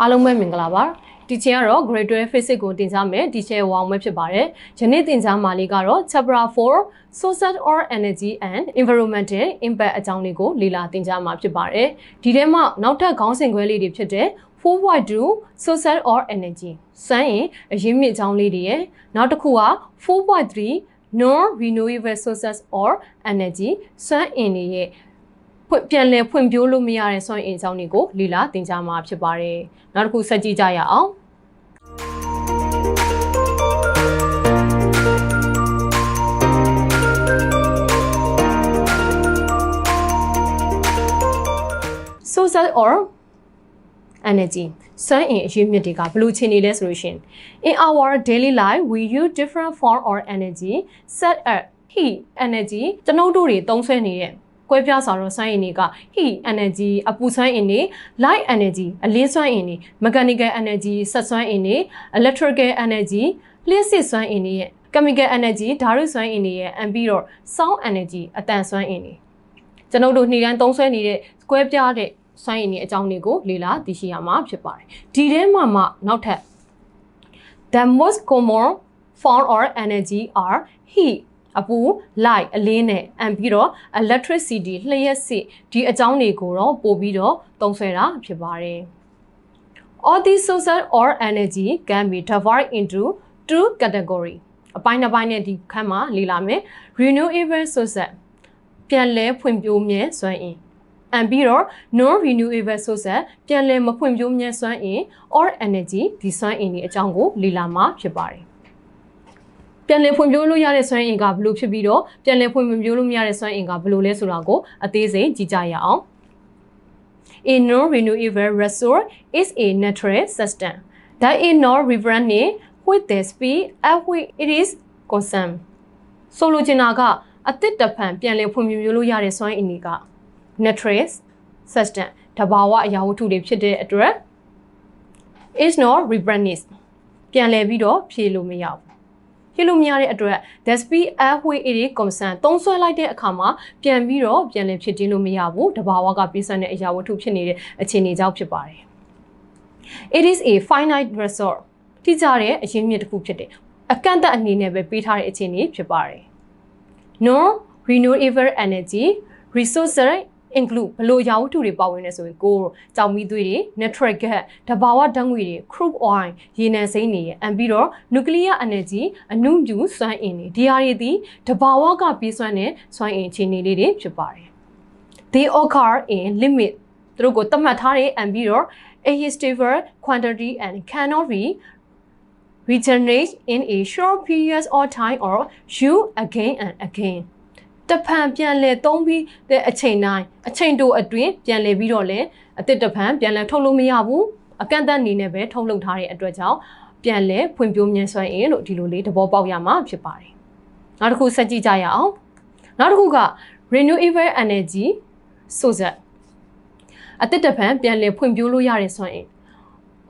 အားလုံးပဲမင်္ဂလာပါဒီချိန်ကတော့ grade 12 physics ကိုတင်ကြားမယ်ဒီချိန်ဝအောင်ပဲဖြစ်ပါတယ်ယနေ့တင်ကြားမှာလေးကတော့ chapter 4 social or energy and environmental impact အကြောင်းလေးကိုလေ့လာတင်ကြားမှာဖြစ်ပါတယ်ဒီထဲမှာနောက်ထပ်ခေါင်းစဉ်ခွဲလေးတွေဖြစ်တဲ့4.2 social or energy စမ်းရင်အရင်းမြစ်အကြောင်းလေးတွေရယ်နောက်တစ်ခုက4.3 non renewable sources or energy စွမ်းအင်တွေရဲ့ ဖွင့်ပြန်လည်ဖွံ့ဖြိုးလို့မရတဲ့စွမ်းအင်အကြောင်းတွေကိုလေ့လာသင်ကြားမှာဖြစ်ပါတယ်။နောက်တစ်ခုဆက်ကြည့်ကြရအောင်။ social or energy စွမ်းအင်အရင်းမြစ်တွေကဘယ်လိုခြေနေလဲဆိုလို့ရှရင် in our daily life we use different form or energy set at heat energy ကျွန်ုပ်တို့တွေသုံးစွဲနေတဲ့ ကွဲပြားစွာသောစွမ်းအင်တွေက heat energy အပူစွမ်းအင်တွေ light energy အလင်းစွမ်းအင်တွေ mechanical energy ဆက်စွမ်းအင်တွေ electrical energy လျှပ်စစ်စွမ်းအင်တွေရဲ့ chemical energy ဓာတ်စွမ်းအင်တွေရဲ့ and ပြီးတော့ sound energy အတန်စွမ်းအင်တွေကျွန်ုပ်တို့နေ့တိုင်းသုံးစွဲနေတဲ့ကွဲပြားတဲ့စွမ်းရည်နေအကြောင်းတွေကိုလေ့လာသိရှိရမှာဖြစ်ပါတယ်ဒီထဲမှာမှနောက်ထပ် the most common form or energy are heat အပူ light အလင်းနဲ့အန်ပြီးတော့ electricity လျှက်စစ်ဒီအကြောင်းတွေကိုတော့ပို့ပြီးတော့သုံးစွဲတာဖြစ်ပါတယ် all these sources or energy can be divided into two category အပိုင်းတစ်ပိုင်းနဲ့ဒီခန်းမှာလေ့လာမယ် renewable sources ပြန်လဲဖွံ့ဖြိုးမြဲစွမ်းအင်အန်ပြီးတော့ non renewable sources ပြန်လည်မဖွံ့ဖြိုးမြဲစွမ်းအင် or energy ဒီစွမ်းအင်တွေအကြောင်းကိုလေ့လာမှာဖြစ်ပါတယ် ပြန်လည်ဖွံ့ဖြိုးလို့ရတဲ့စွမ်းအင်ကဘယ်လိုဖြစ်ပြီးတော့ပြန်လည်ဖွံ့ဖြိုးလို့မရတဲ့စွမ်းအင်ကဘယ်လိုလဲဆိုတာကိုအသေးစိတ်ကြည့်ကြရအောင် A non-renewable resource is a natural system that is not rebranding with the speed at which it is consumed ဆိုလိုချင်တာကအသစ်တဖန်ပြန်လည်ဖွံ့ဖြိုးလို့ရတဲ့စွမ်းအင်တွေက natural system တဘာဝအရာဝတ္ထုတွေဖြစ်တဲ့အတွက် is not rebranding ပြန်လည်ပြီးတော့ဖြေလို့မရဘူး ဖြေလို့မရတဲ့အတွက် the speed at which it is concerned သုံးဆွဲလိုက်တဲ့အခါမှာပြန်ပြီးတော့ပြန်လည်ဖြစ်တင်းလို့မရဘူးတဘာဝကပြည့်စုံတဲ့အရာဝတ္ထုဖြစ်နေတဲ့အခြေအနေကြောင့်ဖြစ်ပါတယ် it is a finite resource တိကျတဲ့အရင်းမြစ်တစ်ခုဖြစ်တယ်အကန့်အသတ်အနေနဲ့ပဲပေးထားတဲ့အခြေအနေဖြစ်ပါတယ် non renewable energy resources include ဘလို့ရာဝတ္ထုတွေပါဝင်နေဆိုရင်ကိုကြောင်မီးသွေးတွေ natural gas တဘာဝဓာတ်ငွေတွေ crude oil ရေနံစိမ်းတွေအန်ပြီးတော့ nuclear energy အနုမြူစွမ်းအင်တွေဒီဟာတွေဒီတဘာဝကပြီးစွမ်းတဲ့စွမ်းအင်အခြေအနေလေးတွေဖြစ်ပါတယ် they occur in limit သူတို့ကိုသတ်မှတ်ထားတဲ့ and ပြီးတော့ stable quantity and cannot be regenerate in a short period of time or use again and again တဖန်ပြန်လဲသုံးပြီးတဲ့အချိန်တိုင်းအချိန်တိုအတွင်းပြန်လဲပြီးတော့လဲအစ်စ်တဖန်ပြန်လဲထုတ်လို့မရဘူးအကန့်အသတ်အနေနဲ့ပဲထုတ်လုပ်ထားတဲ့အတွက်ကြောင့်ပြန်လဲဖွံ့ဖြိုးမြန်ဆွမ်းအင်လို့ဒီလိုလေးသဘောပေါက်ရမှာဖြစ်ပါတယ်နောက်တစ်ခုဆက်ကြည့်ကြရအောင်နောက်တစ်ခုက renewable energy source အစ်စ်တဖန်ပြန်လဲဖွံ့ဖြိုးလို့ရတဲ့ဆွမ်းအင်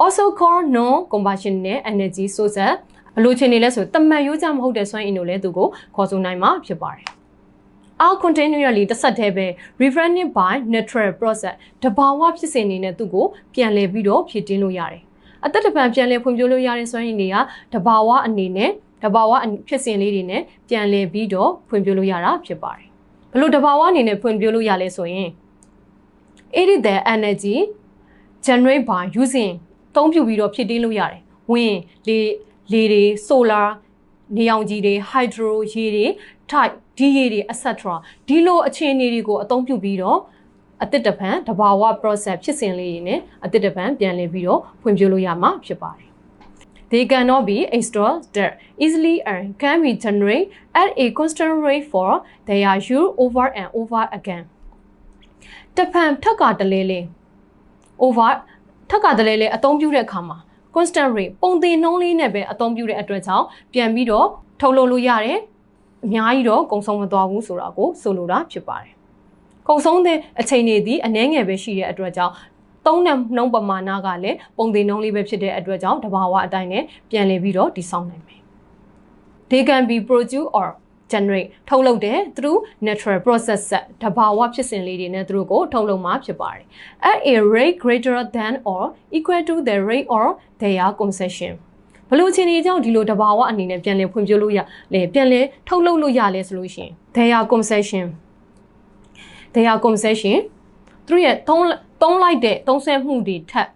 also called non combustion နဲ့ energy source ဘလို့ချင်နေလဲဆိုတမန်ရိုးကြမဟုတ်တဲ့စွမ်းအင်တို့လည်းသူကိုခေါ်ဆိုနိုင်မှာဖြစ်ပါတယ် are continually တစ်ဆက်တည်းပဲ rebranded by natural process တဘာဝဖြစ်စဉ်နေနဲ့သူ့ကိုပြန်လည်ပြီးတော့ဖြည့်တင်းလို့ရတယ်အသက်တပံပြန်လည်ဖွံ့ဖြိုးလို့ရတဲ့စွမ်းရည်တွေကတဘာဝအနေနဲ့တဘာဝဖြစ်စဉ်လေးတွေနဲ့ပြန်လည်ပြီးတော့ဖွံ့ဖြိုးလို့ရတာဖြစ်ပါတယ်ဘလို့တဘာဝအနေနဲ့ဖွံ့ဖြိုးလို့ရလဲဆိုရင် it is the energy generate by using သုံးပြုပြီးတော့ဖြစ်တင်းလို့ရတယ်။ wind လေလေတွေ solar နေအောင်ကြီးတွေ hydro ရေတွေ type ဒီရေတွေ etc ဒီလိုအခြေအနေတွေကိုအသုံးပြုပြီးတော့အတစ်တပံတဘာဝ process ဖြစ်စဉ်လေးတွေနဲ့အတစ်တပံပြန်လည်ပြီးတော့ဖွံ့ဖြိုးလို့ရမှာဖြစ်ပါတယ်။ They cannot be installed that easily and can be generated at a constant rate for they are used over and over again. တပံထက်ကတလဲလဲ over ထက်ကတလဲလဲအသုံးပြုတဲ့အခါမှာ constant rate ပုံသင်နှုန်းလေးနဲ့ပဲအသုံးပြုတဲ့အတွက်ကြောင့်ပြန်ပြီးတော့ထုတ်လုပ်လို့ရတယ် အများကြီးတော့ကုံဆုံးမသွားဘူးဆိုတာကိုဆိုလိုတာဖြစ်ပါတယ်ကုံဆုံးတဲ့အချိန်တွေဒီအနည်းငယ်ပဲရှိတဲ့အတွက်ကြောင့်သုံးတဲ့နှုံးပမာဏကလည်းပုံသင်နှုန်းလေးပဲဖြစ်တဲ့အတွက်ကြောင့်တဘာဝအတိုင်းနဲ့ပြန်လည်ပြီးတော့တည်ဆောက်နိုင်မယ် They can be produced or generate ထုတ်လုပ်တဲ့ through natural process တဘာဝဖြစ်စဉ်လေးတွေနဲ့သူတို့ကိုထုတ်လုပ်မှာဖြစ်ပါတယ် at a rate greater than or equal to the rate or their consumption ဘလို့ချင်းနေကြောင့်ဒီလိုတဘာဝအနေနဲ့ပြန်လည်ဖွံ့ဖြိုးလို့ရလေပြန်လည်ထုတ်လုပ်လို့ရလဲဆိုလို့ရှိရင် their consumption their consumption သူတို့ရဲ့သုံးသုံးလိုက်တဲ့သုံးဆွဲမှုတွေထက်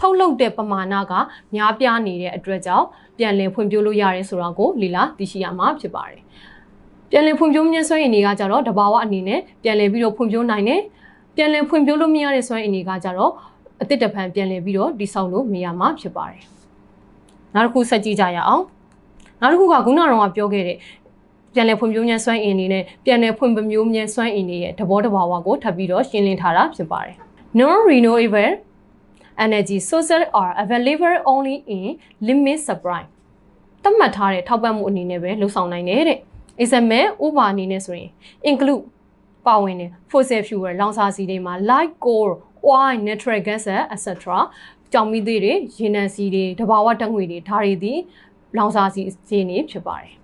ထုတ်လုပ်တဲ့ပမာဏကများပြားနေတဲ့အတွက်ကြောင့်ပြန်လည်ဖွံ့ဖြိုးလို့ရတယ်ဆိုတာကိုလီလာသိရှိရမှာဖြစ်ပါတယ်။ပြန်လည်ဖွံ့ဖြိုးမြင့်စွမ်းအင်တွေကကြတော့တဘာဝအနေနဲ့ပြန်လည်ပြီးတော့ဖွံ့ဖြိုးနိုင်တယ်။ပြန်လည်ဖွံ့ဖြိုးလို့မရတဲ့စွမ်းအင်တွေကကြတော့အတစ်တပံပြန်လည်ပြီးတော့တိဆောက်လို့မရမှာဖြစ်ပါတယ်။ နောက်တစ်ခုဆက်ကြည့်ကြရအောင်။နောက်တစ်ခုကခုနကတော့ပြောခဲ့တဲ့ပြန်လည်ဖွံ့ဖြိုးမြန်စွမ်းအင်တွေနဲ့ပြန်လည်ဖွံ့ဖြိုးမြန်စွမ်းအင်တွေရဲ့သဘောတဘာဝကိုထပ်ပြီးတော့ရှင်းလင်းထားတာဖြစ်ပါတယ်။ Non renewable energy sources are available only in limit supply သတ်မှတ်ထားတဲ့ထောက်ပံ့မှုအနေနဲ့ပဲလုံဆောင်နိုင်တယ်တဲ့ example ဥပမာအနေနဲ့ဆိုရင် include ပါဝင်တဲ့ fossil fuel လောင်စာဆီတွေမှာ like coal oil natural gas etc ကြောင်မီးသွေးတွေရေနံဆီတွေတဘာဝဓာတ်ငွေတွေဒါတွေဒီလောင်စာဆီဈေးနေဖြစ်ပါတယ်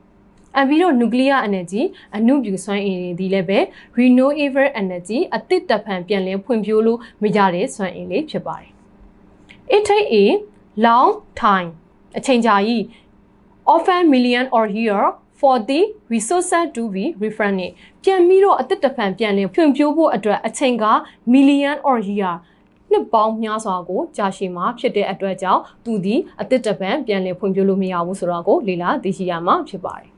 အပြီးတော့ nuclear energy အနုပြူစွမ်းအင်တွေဒီလည်းပဲ renewable energy အသစ်တဖန်ပြန်လည်ဖွံ့ဖြိုးလို့မရတဲ့စွမ်းအင်လေးဖြစ်ပါတယ် it take a long time အချိန်ကြာကြီး often million or year for the resources to be refunded ပြန်ပြီးတော့အသစ်တဖန်ပြန်လည်ဖွံ့ဖြိုးဖို့အတွက်အချိန်က million or year နှစ်ပေါင်းများစွာကိုကြာရှည်မှာဖြစ်တဲ့အတွက်ကြောင့်သူဒီအသစ်တပံပြန်လည်ဖွံ့ဖြိုးလို့မရဘူးဆိုတော့ကိုလေ့လာသိရှိရမှာဖြစ်ပါတယ်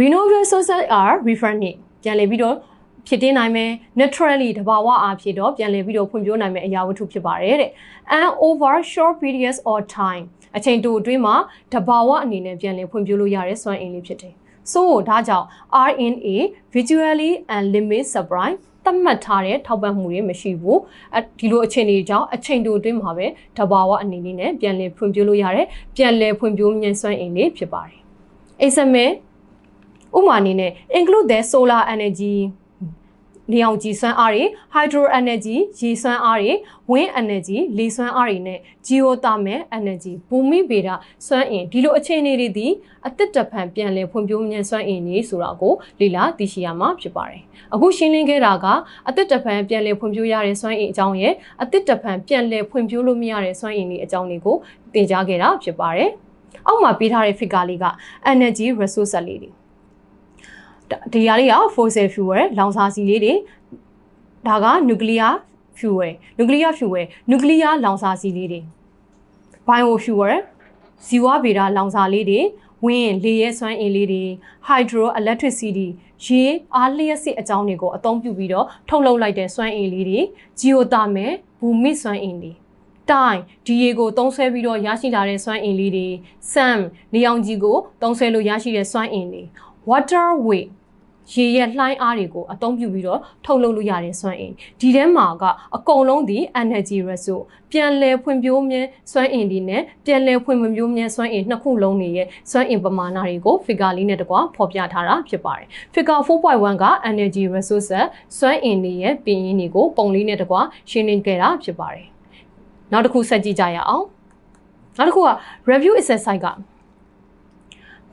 renewable sources are refunded ပြန်လည်ပြီးတော့ဖြစ်တင်နိုင်မယ် naturally တဘာဝအားဖြင့်တော့ပြန်လည်ပြီးတော့ဖွံ့ဖြိုးနိုင်မယ်အရာဝတ္ထုဖြစ်ပါတယ်တဲ့ and over short periods or time အချိန်တိုအတွင်းမှာတဘာဝအနေနဲ့ပြန်လည်ဖွံ့ဖြိုးလို့ရတဲ့စွမ်းအင်လေးဖြစ်တယ်ဆိုဒါကြောင့် RNA visually and limit supply သတ်မှတ်ထားတဲ့ထောက်ပံ့မှုတွေမရှိဘူးဒီလိုအခြေအနေကြောင့်အချိန်တိုအတွင်းမှာပဲတဘာဝအနေနဲ့ပြန်လည်ဖွံ့ဖြိုးလို့ရတဲ့ပြန်လည်ဖွံ့ဖြိုးမြန်စွမ်းအင်လေးဖြစ်ပါတယ် example ဥပမာအနေနဲ့ include the solar energy နေအောင်ကြည်စွမ်းအားတွေ hydro energy ရေစွမ်းအားတွေ wind energy လေစွမ်းအားတွေနဲ့ geothermal energy ဘူမိဗေဒစွမ်းအင်ဒီလိုအခြေအနေတွေဒီအသစ်တဖန်ပြန်လည်ဖွံ့ဖြိုးမြန်စွမ်းအင်တွေဆိုတာကိုလေ့လာသိရှိရမှာဖြစ်ပါတယ်။အခုရှင်းလင်းခဲ့တာကအသစ်တဖန်ပြန်လည်ဖွံ့ဖြိုးရတဲ့စွမ်းအင်အကြောင်းရဲ့အသစ်တဖန်ပြန်လည်ဖွံ့ဖြိုးလို့မရတဲ့စွမ်းအင်တွေအကြောင်းတွေကိုသင်ကြားခဲ့တာဖြစ်ပါတယ်။အောက်မှာပေးထားတဲ့ figure လေးက energy resource လေးတွေ ဒီຢာလေးက fossil fuel လောင်စာဆီလေးတွေဒါက nuclear fuel nuclear fuel nuclear လောင်စာဆီလေးတွေ bio fuel ဇီဝဗေဒလောင်စာလေးတွေဝင်းလေရဲစွမ်းအင်လေးတွေ hydro electricity ရေအားလျှက်စစ်အကြောင်းတွေကိုအသုံးပြုပြီးတော့ထုတ်လုပ်လိုက်တဲ့စွမ်းအင်လေးတွေ geothermal ဘူမိစွမ်းအင်တွေတိုင်းဒီရေကိုသုံးဆွဲပြီးတော့ရရှိလာတဲ့စွမ်းအင်လေးတွေ sun နေအောင်ကြီးကိုသုံးဆွဲလို့ရရှိတဲ့စွမ်းအင်တွေ water way ရေရဲ့လှိုင်းအားတွေကိုအသုံးပြုပြီးတော့ထုတ်လုပ်လို့ရတဲ့စွမ်းအင်ဒီထဲမှာကအကုန်လုံးဒီ energy resource ပြန်လည်ဖွံ့ဖြိုးမြဲစွမ်းအင်ဒီနဲ့ပြန်လည်ဖွံ့ဖြိုးမြဲစွမ်းအင်နှစ်ခုလုံးတွေရဲ့စွမ်းအင်ပမာဏတွေကို figure လေးနဲ့တကွာဖော်ပြထားတာဖြစ်ပါတယ် figure 4.1က energy resource စွမ်းအင်တွေရဲ့ပြင်ရင်းတွေကိုပုံလေးနဲ့တကွာရှင်းလင်းခဲ့တာဖြစ်ပါတယ်နောက်တစ်ခုဆက်ကြည့်ကြရအောင်နောက်တစ်ခုက review exercise က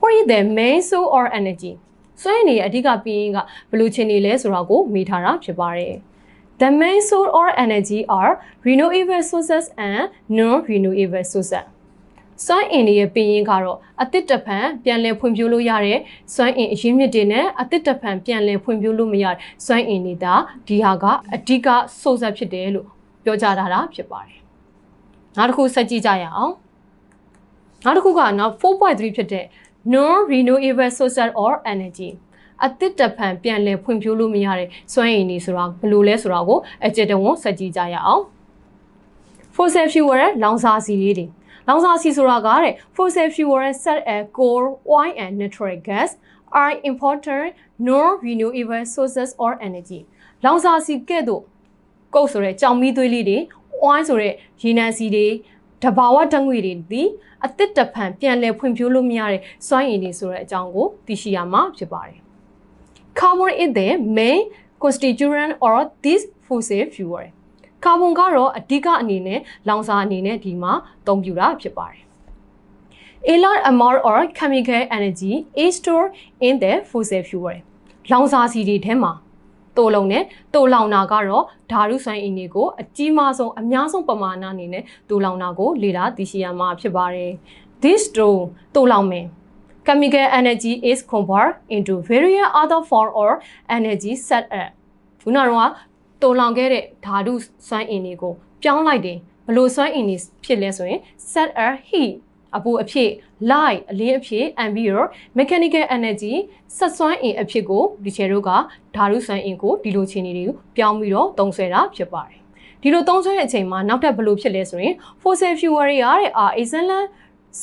what is the main source or energy စွမ်းရည်တွေအဓိကပြီးရင်ကဘယ်လိုချင်နေလဲဆိုတာကိုမေးထားတာဖြစ်ပါတယ်။ The main source or energy are renewable sources and non-renewable sources. စွမ်းအင်တွေရဲ့ပင်ရင်ကတော့အတစ်တဖန်ပြန်လည်ဖွံ့ဖြိုးလို့ရတဲ့စွမ်းအင်အရင်းမြစ်တွေနဲ့အတစ်တဖန်ပြန်လည်ဖွံ့ဖြိုးလို့မရတဲ့စွမ်းအင်တွေဒါဒီဟာကအဓိက source ဖြစ်တယ်လို့ပြောကြတာဖြစ်ပါတယ်။နောက်တစ်ခုဆက်ကြည့်ကြရအောင်။နောက်တစ်ခုကနောက်4.3ဖြစ်တဲ့ non-renewable sources or energy အသစ်တဖန်ပြန်လည်ဖွံ့ဖြိုးလို့မရတဲ့စွမ်းရည်နေဆိုတာဘယ်လိုလဲဆိုတာကိုအကြက်တဝန်းဆက်ကြည့်ကြရအောင် fossil fuel ရဲ့လောင်စာဆီလေးတွေလောင်စာဆီဆိုတာကတဲ့ fossil fuel set a coal oil and natural gas are important non-renewable sources or energy လောင်စာဆီကဲ့သို့ကုတ်ဆိုတဲ့ကြောင်မီးသွေးလေးတွေ oil ဆိုတဲ့ရေနံဆီတွေ တဘာဝဓာတ်ငွေတွေဒီအသစ်တဖန်ပြန်လည်ဖွံ့ဖြိုးလို့မရတဲ့စွမ်းရည်တွေဆိုတဲ့အကြောင်းကိုသိရှိရမှာဖြစ်ပါတယ်။ Carbon is the main constituent of this fossil fuel. ကာဗွန်ကတော့အဓိကအနေနဲ့လောင်စာအနေနဲ့ဒီမှာအသုံးပြုတာဖြစ်ပါတယ်။ A large amount or chemical energy is stored in the fossil fuel. လောင်စာဆီတွေထဲမှာ တိုးလုံးနဲ့တိုးလောင်တာကတော့ဓာတုစွမ်းအင်တွေကိုအကြီးမားဆုံးအများဆုံးပမာဏအနေနဲ့တိုးလောင်တာကိုလေ့လာသိရှိရမှာဖြစ်ပါတယ်။ This store တိုးလောင်မယ် chemical energy is converted into various other form or energy set up ခုနကတော့တိုးလောင်ခဲ့တဲ့ဓာတုစွမ်းအင်တွေကိုပြောင်းလိုက်တယ်ဘလို့စွမ်းအင်တွေဖြစ်လဲဆိုရင် set a heat အပူအဖြစ် light အလင်းအဖြစ် and ပြီးတော့ mechanical energy ဆက်စွမ်းအင်အဖြစ်ကိုဒီချေတို့ကဓာတုစွမ်းအင်ကိုဒီလိုခြေနေတွေကိုပြောင်းပြီးတော့သုံးစွဲတာဖြစ်ပါတယ်ဒီလိုသုံးစွဲတဲ့အချိန်မှာနောက်ထပ်ဘလို့ဖြစ်လဲဆိုရင် fossil fuel တွေရတဲ့ are excellent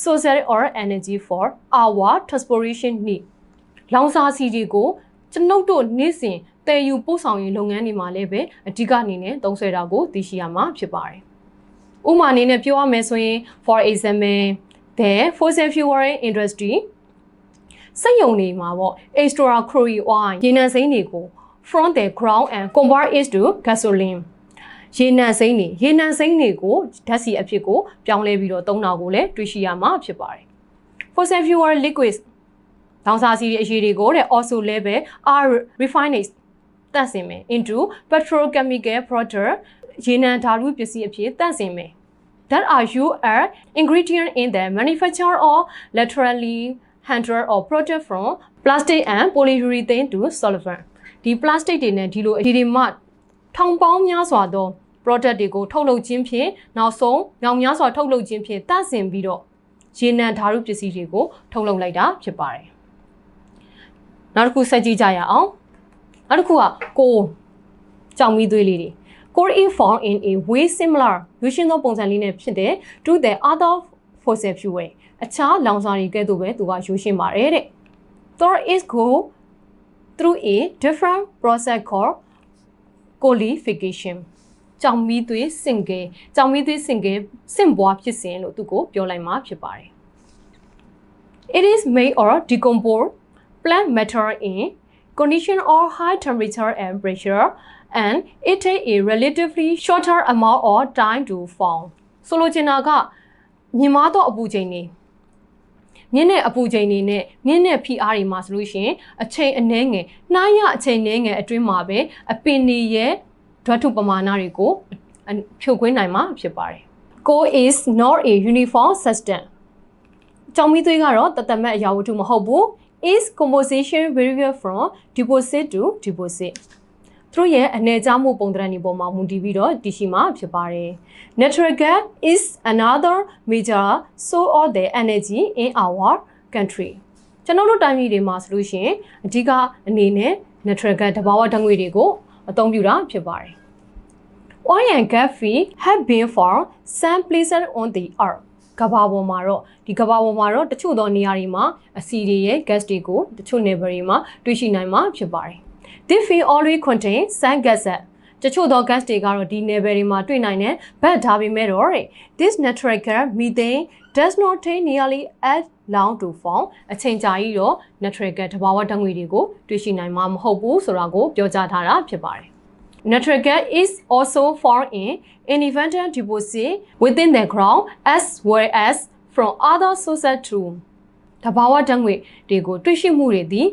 sources or energy for our transportation need လောင်စာဆီတွေကိုကျွန်ုပ်တို့နေ့စဉ်တည်ယူပို့ဆောင်ရေးလုပ်ငန်းတွေမှာလည်းပဲအဓိကအနေနဲ့သုံးစွဲတာကိုသိရှိရမှာဖြစ်ပါတယ်ဥပမာအနေနဲ့ပြောရမယ်ဆိုရင် for example the fossil fuel industry စက်ရုံတွေမှာပေါ့ extra crude oil ရေနံစိမ်းတွေကို from the ground and convert it to gasoline ရေနံစိမ်းတွေရေနံစိမ်းတွေကိုဓာတ်ဆီအဖြစ်ကိုပြောင်းလဲပြီးတော့သုံးတာကိုလည်းတွေ့ရှိရမှာဖြစ်ပါတယ် fossil fuel liquids လောင်စာဆီတွေအရည်တွေကိုတဲ့ also level are refined တန့်စင်မယ် into petrochemical product ရေနံဓာတုပစ္စည်းအဖြစ်တန့်စင်မယ် that are used as ingredient in the manufacture or laterally handle or product from plastic and polyurethane to solvent ဒီ plastic တွေနဲ့ဒီလိုဒီတွေမှထောင်ပေါင်းများစွာသော product တွေကိုထုတ်လုပ်ခြင်းဖြင့်နောက်ဆုံးညောင်များစွာထုတ်လုပ်ခြင်းဖြင့်တန့်စင်ပြီးတော့ရေနံဓာတုပစ္စည်းတွေကိုထုတ်လုပ်လိုက်တာဖြစ်ပါတယ်နောက်တစ်ခုဆက်ကြည့်ကြရအောင်နောက်တစ်ခုကကိုကြောင်မီသွေးလေးတွေ core is found in a way similar ရွှေရှင်းသောပုံစံလေးနဲ့ဖြစ်တဲ့ to the other fossil fuel အခြားလောင်စာတွေကဲ့သို့ပဲသူကရွှေရှင်းပါတယ်တဲ့ Thor is go through a different process called qualification ကြောင်မီသွေးစင်ကဲကြောင်မီသွေးစင်ကဲစင့်ပွားဖြစ်စဉ်လို့သူကိုပြောလိုက်မှာဖြစ်ပါတယ် It is made or decompose plant matter in condition or high temperature and pressure and it take a relatively shorter amount of time to form ဆိုလိုချင်တာကမြင်မာတော့အပူချိန်နေမြင့်တဲ့အပူချိန်နေနဲ့မြင့်တဲ့ဖိအားတွေမှာဆိုလို့ရှိရင်အချိန်အနည်းငယ်နှိုင်းရအချိန်နည်းငယ်အတွင်းမှာပဲအပင်တွေရဲ့ဓာတ်ထုပမာဏတွေကိုဖြုတ်ခွင်းနိုင်မှာဖြစ်ပါတယ် Co is not a uniform system ကြောင်မီသွေးကတော့တသက်မဲ့အရာဝတ္ထုမဟုတ်ဘူး is composition vary from deposit to deposit သူတို့ရဲ့အနေအကျမှုပုံသဏ္ဍာန်ဒီပေါ်မှာမူတည်ပြီးတော့တည်ရှိမှာဖြစ်ပါတယ် natural gas is another major source of the energy in our country ကျွန်တော်တို့တိုင်းပြည်တွေမှာဆိုလို့ရှိရင်အဓိကအနေနဲ့ natural gas တဘာဝဓာတ်ငွေတွေကိုအသုံးပြုတာဖြစ်ပါတယ် oil and gas field have been found some places on the earth ကဘာပေါ်မှာတော့ဒီကဘာပေါ်မှာတော့တချို့သောနေရာတွေမှာအဆီတွေရဲ့ gas တွေကိုတချို့ never တွေမှာတွေ့ရှိနိုင်မှာဖြစ်ပါတယ် This field already contain some gases တချို့သော gas တွေကတော့ဒီ level တွေမှာတွေ့နိုင်တယ်။ but ဒါပေမဲ့တော့ this natural gas methane does not take nearly as long to form အချိန်ကြာကြီးတော့ natural gas တဘာဝဓာတ်ငွေတွေကိုတွေ့ရှိနိုင်မှာမဟုတ်ဘူးဆိုတာကိုပြောကြားထားတာဖြစ်ပါတယ်။ Natural gas is also found in independent deposit within the ground as well as from other sources too. တဘာဝဓာတ်ငွေတွေကိုတွေ့ရှိမှုတွေသည်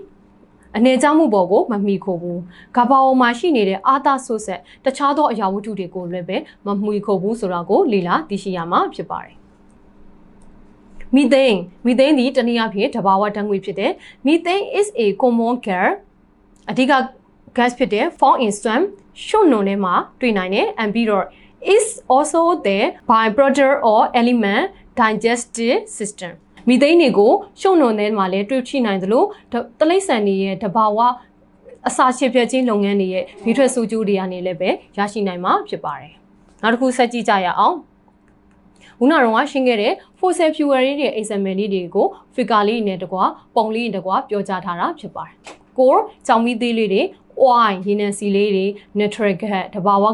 အနေကြောင့်မှုပေါ်ကိုမမီခိုဘူးကဘာပေါ်မှာရှိနေတဲ့အာသာဆိုဆက်တခြားသောအရာဝတ္ထုတွေကိုလည်းပဲမမှီခိုဘူးဆိုတာကိုလေ့လာသိရှိရမှာဖြစ်ပါတယ်မီသိန်းမီသိန်းဒီတနည်းအားဖြင့်တဘာဝဓာတ်ငွေဖြစ်တဲ့ methane is a common gas အဓိက gas ဖြစ်တဲ့ found in swamp ရှုံနုံထဲမှာတွေ့နိုင်တယ် and ပြီးတော့ is also the byproduct or element digestive system မီသိန်းတွေကိုရှုံနုံထဲမှာလည်းတွေ့ရှိနိုင်သလိုတလိษံတွေရဲ့တဘာဝအစာရှည်ဖြတ်ခြင်းလုပ်ငန်းတွေရဲ့မိထွက်ဆိုးကျိုးတွေကနေလည်းပဲရရှိနိုင်မှာဖြစ်ပါတယ်။နောက်တစ်ခုဆက်ကြည့်ကြရအောင်။ဦးနာတော်ကရှင်းခဲ့တဲ့ fossil fuel တွေရဲ့ example လေးတွေကို figure လေးနဲ့တကွာပုံလေးနဲ့တကွာပြောကြားထားတာဖြစ်ပါတယ်။ core ကြောင်မီသေးလေးတွေ oil ရေနံစီလေးတွေ natural gas တဘာဝ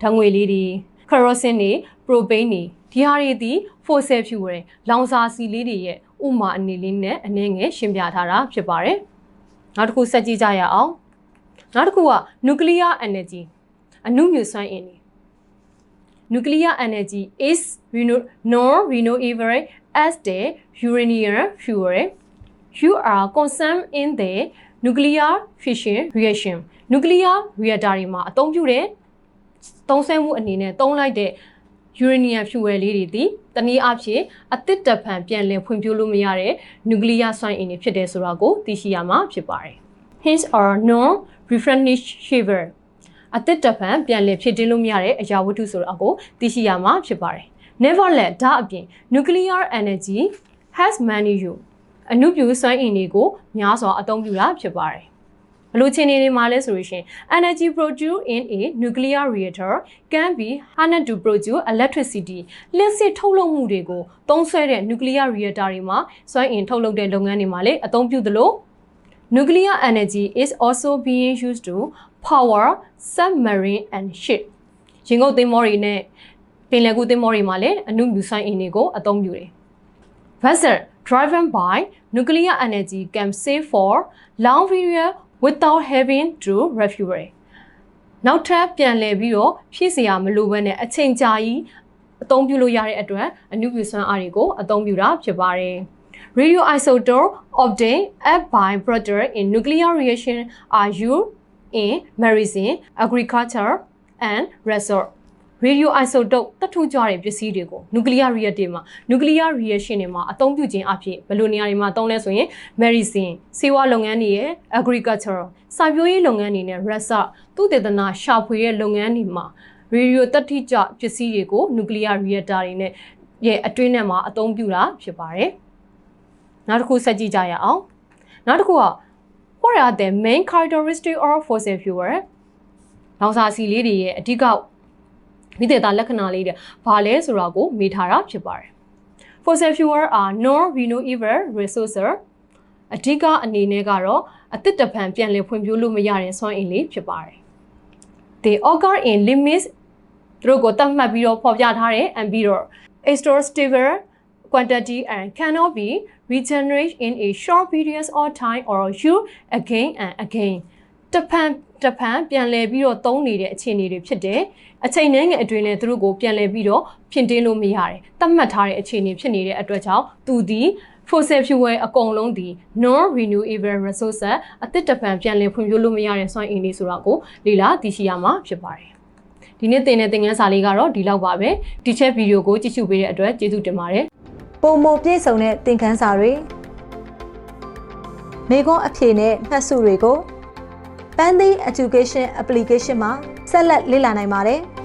ဓာတ်ငွေလေးတွေ kerosene တွေ propane တွေဒီဟာတွေဒီ fossil fuel လောင်စာဆီလေးတွေရဲ့ဥမာအနေလေးနဲ့အနေငယ်ရှင်းပြထားတာဖြစ်ပါတယ်။နောက်တစ်ခုဆက်ကြည့်ကြရအောင်။နောက်တစ်ခုက nuclear energy အနုမြူစွမ်းအင်တွေ nuclear energy is reno- non-renewable as the uranium fuel you are concerned in the nuclear fission reaction nuclear reactor တွေမှာအသုံးပြုတဲ့ သုံးဆွဲမှုအနေနဲ့သုံးလိုက်တဲ့ uranium fuel လေးတွေသည်တနည်းအားဖြင့်အသစ်တဖန်ပြန်လည်ဖွံ့ဖြိုးလို့မရတဲ့ nuclear စွမ်းအင်တွေဖြစ်တယ်ဆိုတာကိုသိရှိရမှာဖြစ်ပါတယ်။ Hence are non refrangible အသစ်တဖန်ပြန်လည်ဖြစ်တင်းလို့မရတဲ့အရာဝတ္ထုဆိုတာကိုသိရှိရမှာဖြစ်ပါတယ်။ Nevertheless ဒါအပြင် nuclear energy has many use အနုပြူစွမ်းအင်တွေကိုများစွာအသုံးပြုတာဖြစ်ပါတယ်။ဘယ် လိုခြေနေတွေမှာလဲဆိုလို့ရှိရင် energy produced in a nuclear reactor can be harnessed to produce electricity လျှပ်စစ်ထုတ်လုပ်မှုတွေကိုသုံးစွဲတဲ့ nuclear reactor တွေမှာစွမ်းအင်ထုတ်လုပ်တဲ့လုပ်ငန်းတွေမှာလည်းအသုံးပြုသလို nuclear energy is also being used to power submarine and ship ရင်ငုပ်သင်္ဘောတွေနဲ့ပင်လယ်ကူးသင်္ဘောတွေမှာလည်းအနုမြူစွမ်းအင်တွေကိုအသုံးပြုတယ် vessel driven by nuclear energy can sail for long period without having to refuel နောက်ထပ်ပြန်လည်ပြီးတော့ဖြည့်စရာမလိုဘဲနဲ့အချိန်ကြာကြီးအသုံးပြုလို့ရတဲ့အတွက်အနုမြူစွမ်းအားတွေကိုအသုံးပြုတာဖြစ်ပါတယ် radioisotope obtained at byproduct in nuclear reaction are used in medicine agriculture and research radioisotope တထုကြတဲ့ပစ္စည်းတွေကို nuclear reactor မှာ nuclear reaction တွေမှာအသုံးပြုခြင်းအဖြစ်ဘယ်လိုနေရာတွေမှာသုံးလဲဆိုရင် medicine ဆေးဝါးလုပ်ငန်းတွေရဲ့ agriculture စိုက်ပျိုးရေးလုပ်ငန်းတွေနဲ့ research သုတေသနရှာဖွေရဲ့လုပ်ငန်းတွေမှာ radio တတိကြပစ္စည်းတွေကို nuclear reactor တွေနဲ့ရဲ့အတွင်းထဲမှာအသုံးပြုတာဖြစ်ပါတယ်နောက်တစ်ခုဆက်ကြည့်ကြရအောင်နောက်တစ်ခုက what are the main characteristics of fossil fuel လောင်စာဆီလေးတွေရဲ့အဓိက မိသေးတာလက္ခဏာလေးတွေဘာလဲဆိုတာကိုမေးထားတာဖြစ်ပါတယ် fossil fuel are non renewable resources အဓိကအနေနဲ့ကတော့အသစ်တဖန်ပြန်လည်ဖွံ့ဖြိုးလို့မရတဲ့စွမ်းအင်လေးဖြစ်ပါတယ် they occur in limits သူတို့ကိုသတ်မှတ်ပြီးတော့ဖော်ပြထားတဲ့ and ပြီးတော့ exhaustive quantity and cannot be regenerated in a short period of time or used again and again တဖန်တဖန်ပြန်လည်ပြီးတော့သုံးနေတဲ့အခြေအနေတွေဖြစ်တယ်အချိန်နဲ့ငယ်အတွင်းနဲ့သူတို့ကိုပြန်လည်ပြီးတော့ပြင်တင်းလို့မရတယ်သတ်မှတ်ထားတဲ့အခြေအနေဖြစ်နေတဲ့အတွက်ကြောင့်သူဒီ fossil fuel အကုန်လုံးဒီ non renewable resources အသစ်တဖန်ပြန်လည်ဖွံ့ဖြိုးလို့မရတဲ့စွမ်းအင်တွေဆိုတာကိုလေ့လာသိရှိရမှာဖြစ်ပါတယ်ဒီနေ့သင်တဲ့သင်ခန်းစာလေးကတော့ဒီလောက်ပါပဲဒီချက်ဗီဒီယိုကိုကြည့်ရှုပေးတဲ့အတွက်ကျေးဇူးတင်ပါတယ်ပုံမပြည့်စုံတဲ့သင်ခန်းစာတွေမိခွန်းအဖြေနဲ့မှတ်စုတွေကို Pandy Education Application မှာဆက်လက်လေ့လာနိုင်ပါတယ်။